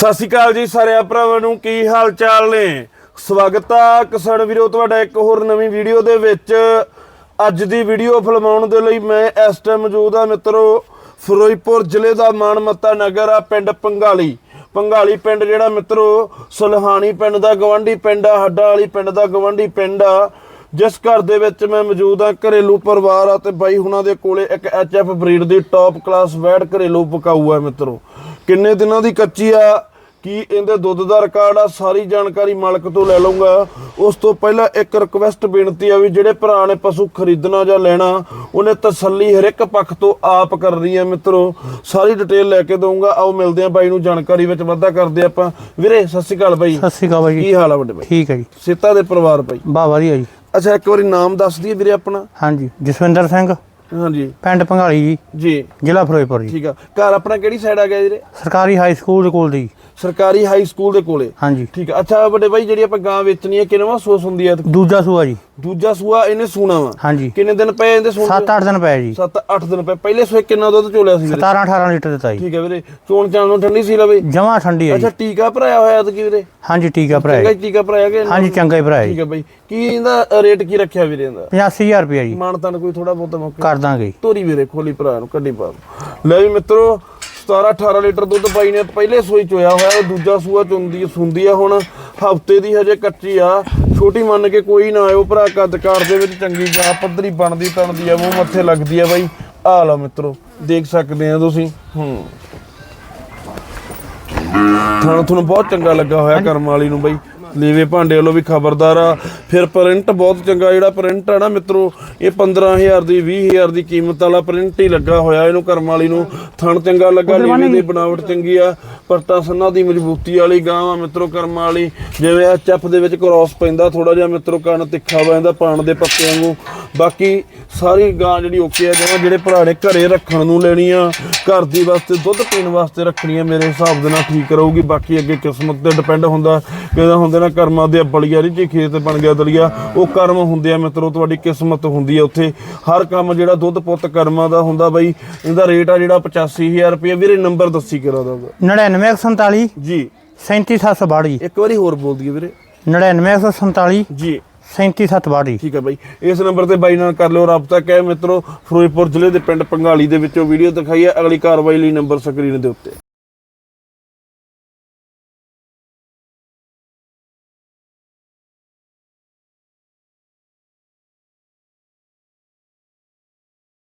ਸਤਿ ਸ਼੍ਰੀ ਅਕਾਲ ਜੀ ਸਾਰਿਆਂ ਭਰਾਵਾਂ ਨੂੰ, ਕੀ ਹਾਲ ਚਾਲ ਨੇ? ਸਵਾਗਤ ਆ ਕਿਸਾਨ ਵੀਰੋ, ਤੁਹਾਡਾ ਇੱਕ ਹੋਰ ਨਵੀਂ ਵੀਡੀਓ ਦੇ ਵਿੱਚ। ਅੱਜ ਦੀ ਵੀਡੀਓ ਫਿਲਮਾਉਣ ਦੇ ਲਈ ਮੈਂ ਇਸ ਟਾਈਮ ਮੌਜੂਦ ਆ ਮਿੱਤਰੋ, ਫਿਰੋਜ਼ਪੁਰ ਜ਼ਿਲ੍ਹੇ ਦਾ ਮਾਨਮੱਤਾ ਨਗਰ ਆ, ਪਿੰਡ ਪੰਗਾਲੀ। ਪੰਗਾਲੀ ਪਿੰਡ ਜਿਹੜਾ ਮਿੱਤਰੋ, ਸੁਲਹਾਣੀ ਪਿੰਡ ਦਾ ਗਵੰਡੀ ਪਿੰਡ ਆ, ਹੱਡਾ ਵਾਲੀ ਪਿੰਡ ਦਾ ਗਵੰਡੀ ਪਿੰਡ ਆ। ਜਿਸ ਘਰ ਦੇ ਵਿੱਚ ਮੈਂ ਮੌਜੂਦ ਆ ਘਰੇਲੂ ਪਰਿਵਾਰ ਆ ਤੇ ਬਾਈ ਹੁਣਾਂ ਦੇ ਕੋਲੇ ਇੱਕ ਐਚਐਫ ਬਰੀਡ ਦੀ ਟੌਪ ਕਲਾਸ ਵੈੜ ਘਰੇਲੂ ਪਕਾਊ ਆ ਮਿੱਤਰੋ। ਕਿੰਨੇ ਦਿਨਾਂ ਦੀ ਕੱਚੀ ਆ? ਕੀ ਇਹਦੇ ਦੁੱਧ ਦਾ ਰਿਕਾਰਡ ਆ? ਸਾਰੀ ਜਾਣਕਾਰੀ ਮਾਲਕ ਤੋਂ ਲੈ ਲਵਾਂਗਾ ਉਸ ਤੋਂ ਪਹਿਲਾਂ ਇੱਕ ਰਿਕਵੈਸਟ ਬੇਨਤੀ ਆ ਵੀ ਜਿਹੜੇ ਭਰਾ ਨੇ ਪਸ਼ੂ ਖਰੀਦਣਾ ਜਾਂ ਲੈਣਾ ਉਹਨੇ ਤਸੱਲੀ ਹਰ ਇੱਕ ਪੱਖ ਤੋਂ ਆਪ ਕਰਨੀ ਆ ਮਿੱਤਰੋ। ਸਾਰੀ ਡਿਟੇਲ ਲੈ ਕੇ ਦਊਂਗਾ। ਆਓ ਮਿਲਦੇ ਆ ਬਾਈ ਨੂੰ ਜਾਣਕਾਰੀ ਵਿੱਚ ਵਾਧਾ ਕਰਦੇ ਆਪਾਂ। ਵੀਰੇ ਸਤਿ ਸ਼੍ਰੀ ਅਕਾਲ ਬਾਈ। ਸਤਿ ਸ਼੍ਰੀ ਅਕਾਲ ਬਾਈ ਕੀ ਹਾਲ ਆ ਵੱਡੇ ਬਾਈ? ਠੀਕ ਹੈ ਜੀ। ਸੀਤਾ ਦੇ ਪਰਿਵਾਰ ਬਾਈ? ਬਾ ਵਧੀਆ ਜੀ। ਅੱਛਾ ਇੱਕ ਵਾਰੀ ਨਾਮ ਦੱਸ ਦਈਏ ਵੀਰੇ ਆਪਣਾ। ਹਾਂਜੀ ਜਸਵਿੰਦਰ ਸਿੰਘ। ਹਾਂਜੀ। ਪਿੰਡ ਭੰਗਾਲੀ ਜੀ। ਜੀ। ਜ਼ਿਲ੍ਹਾ ਫਿਰੋਜ਼ਪੁਰ ਜੀ। ਠੀਕ ਆ। ਘਰ ਆਪਣਾ ਕਿਹੜੀ ਸਾਈਡ ਆ ਗਿਆ ਵੀਰੇ? ਸਰਕਾਰੀ ਹਾਈ ਸਕੂਲ ਦੇ ਕੋਲ ਦੀ ਸਰਕਾਰੀ ਹਾਈ ਸਕੂਲ ਦੇ ਕੋਲੇ। ਹਾਂਜੀ। ਠੀਕ ਆ। ਅੱਛਾ ਵੱਡੇ ਬਾਈ ਜਿਹੜੀ ਆਪਾਂ ਗਾਂ ਵੇਚਣੀ ਹੈ ਕਿਨਵਾ ਸੋਸ ਹੁੰਦੀ ਹੈ ਦੂਜਾ ਸੂਆ ਜੀ। ਦੂਜਾ ਸੂਆ ਇਹਨੇ ਸੂਣਾ ਵਾ। ਹਾਂਜੀ। ਕਿੰਨੇ ਦਿਨ ਪਏ ਇਹਦੇ ਸੂਣ 7-8 ਦਿਨ ਪਏ ਜੀ। 7-8 ਦਿਨ ਪਏ। ਪਹਿਲੇ ਸੂਏ ਕਿੰਨਾ ਦੁੱਧ ਚੋਲਿਆ ਸੀ ਵੀਰੇ? 17-18 ਲੀਟਰ ਦਿੱਤਾ ਜੀ। ਠੀਕ ਹੈ ਵੀਰੇ। ਚੋਣ ਚਾਣ ਨੂੰ ਠੰਡੀ ਸੀ ਲਵੇ। ਜਮਾ ਠੰਡੀ ਹੈ ਜੀ। ਅੱਛਾ ਟੀਕਾ ਭਰਾਇਆ ਹੋਇਆ ਤੇ ਕੀ ਵੀਰੇ? ਹਾਂਜੀ ਟੀਕਾ ਭਰਾ ਚੰਗਾ ਹੀ ਟੀਕਾ ਭਰਾਇਆ ਕਿ ਹਾਂਜੀ ਚੰਗਾ ਹੀ ਭਰਾ ਠੀਕ ਹੈ ਬਾਈ। ਕੀ ਇਹਦਾ ਰੇਟ ਕੀ ਰੱਖਿਆ ਵੀਰੇ ਇਹਦਾ? 85000 ਰੁਪਇਆ ਜੀ। ਮਾਨਤਾਨ ਕੋਈ ਥੋੜਾ ਬਹੁਤਾ ਮੌਕੇ। ਕਰ ਦਾਂਗੇ। ਤੋਰੀ ਵੀਰੇ ਖੋਲੀ ਭਰਾ ਨੂੰ ਕੱਢੀ ਪਾ ਲੈ ਵੀ ਮਿੱਤਰੋ 17 18 ਲੀਟਰ ਦੁੱਧ ਪਾਈ ਨੇ। ਪਹਿਲੇ ਸੂਈ ਚੋਇਆ ਹੋਇਆ ਉਹ ਦੂਜਾ ਸੂਆ ਚੁੰਦੀ ਸੁੰਦੀ ਆ ਹੁਣ। ਹਫ਼ਤੇ ਦੀ ਹਜੇ ਕੱਚੀ ਆ। ਛੋਟੀ ਮੰਨ ਕੇ ਕੋਈ ਨਾ ਆਇਓ ਭਰਾ, ਕੱਦਕਾਰ ਦੇ ਵਿੱਚ ਚੰਗੀ ਗਾ ਪੱਧਰੀ ਬਣਦੀ, ਤਣਦੀ ਆ, ਮੂੰਹ ਮੱਥੇ ਲੱਗਦੀ ਆ ਬਾਈ। ਆ ਲਓ ਮਿੱਤਰੋ, ਦੇਖ ਸਕਦੇ ਆ ਤੁਸੀਂ। ਹੂੰ। ਥਾਣਾ ਤੁਹਾਨੂੰ ਬਹੁਤ ਚੰਗਾ ਲੱਗਾ ਹੋਇਆ ਕਰਮ ਵਾਲੀ ਨੂੰ ਬਾਈ। ਲੀਵੇ ਭਾਂਡੇ ਵੱਲੋਂ ਵੀ ਖਬਰਦਾਰ ਆ। ਫਿਰ ਪ੍ਰਿੰਟ ਬਹੁਤ ਚੰਗਾ ਜਿਹੜਾ ਪ੍ਰਿੰਟ ਆ ਨਾ ਮਿੱਤਰੋ ਇਹ 15000 ਦੀ 20000 ਦੀ ਕੀਮਤ ਵਾਲਾ ਪ੍ਰਿੰਟ ਹੀ ਲੱਗਾ ਹੋਇਆ ਇਹਨੂੰ ਕਰਮ ਵਾਲੀ ਨੂੰ। ਥਣ ਚੰਗਾ ਲੱਗਾ ਲੀਵੇ ਦੀ ਬਣਾਵਟ ਚੰਗੀ ਆ। ਪਰਟਾ ਸੰਨਾ ਦੀ ਮਜ਼ਬੂਤੀ ਵਾਲੀ ਗਾਂ ਆ ਮਿੱਤਰੋ ਕਰਮ ਵਾਲੀ। ਜਿਵੇਂ ਐਚਐਫ ਦੇ ਵਿੱਚ ਕ੍ਰਾਸ ਪੈਂਦਾ ਥੋੜਾ ਜਿਹਾ ਮਿੱਤਰੋ ਕੰਨ ਤਿੱਖਾ ਜਾਂਦਾ ਪਾਣ ਦੇ ਪੱਤੇ ਵਾਂਗੂ। ਬਾਕੀ ਸਾਰੀ ਗਾਂ ਜਿਹੜੀ ਓਕੇ ਆ ਜਿਵੇਂ ਜਿਹੜੇ ਭਰਾ ਨੇ ਘਰੇ ਰੱਖਣ ਨੂੰ ਲੈਣੀ ਆ ਘਰ ਦੀ ਵਾਸਤੇ ਦੁੱਧ ਪੀਣ ਵਾਸਤੇ ਰੱਖਣੀ ਆ ਮੇਰੇ ਹਿਸਾਬ ਦੇ ਨਾਲ ਠੀਕ ਰਹੂਗੀ। ਬਾਕੀ ਅੱਗੇ ਕਿਸਮਤ ਤੇ ਡਿਪੈਂਡ ਹੁੰਦਾ ਕਿਹਦਾ ਹੁੰਦੇ ਨਾ ਕਰਮਾਂ ਦੇ ਬਲੀਆ ਜੀ ਖੇਤ ਬਣ ਗਿਆ ਦਲੀਆ। ਉਹ ਕਰਮ ਹੁੰਦੇ ਆ ਮਿੱਤਰੋ ਤੁਹਾਡੀ ਕਿਸਮਤ ਹੁੰਦੀ ਆ ਉੱਥੇ। ਹਰ ਕੰਮ ਜਿਹੜਾ ਦੁੱਧ ਪੁੱਤ ਕਰਮਾਂ ਦਾ ਹੁੰਦਾ ਬਾਈ ਇਹਦਾ ਰੇਟ ਆ ਜਿਹੜਾ 85000 ਰੁਪਏ ਵੀਰੇ ਨੰਬਰ ਦੱਸੀ ਕਰਾ ਦਾਂਗਾ 99147 ਜੀ। 37762 ਜੀ ਇੱਕ ਵਾਰੀ ਹੋਰ ਬੋਲ ਦਈਏ ਵੀਰੇ। 99147 ਜੀ। 37762 ਠੀਕ ਹੈ ਬਾਈ। ਇਸ ਨੰਬਰ ਤੇ ਬਾਈ ਨਾਲ ਕਰ ਲਿਓ ਰਾਬਤਾ। ਕਹੇ ਮਿੱਤਰੋ ਫਿਰੋਜ਼ਪੁਰ ਜ਼ਿਲ੍ਹੇ ਦੇ ਪਿੰਡ ਪੰਗਾਲੀ ਦੇ ਵਿੱਚੋਂ ਵੀਡੀਓ ਦਿਖਾਈ ਹੈ ਅਗਲੀ ਕਾਰਵਾਈ ਲਈ ਨੰਬਰ ਸਕਰੀਨ ਦੇ ਉੱਤੇ।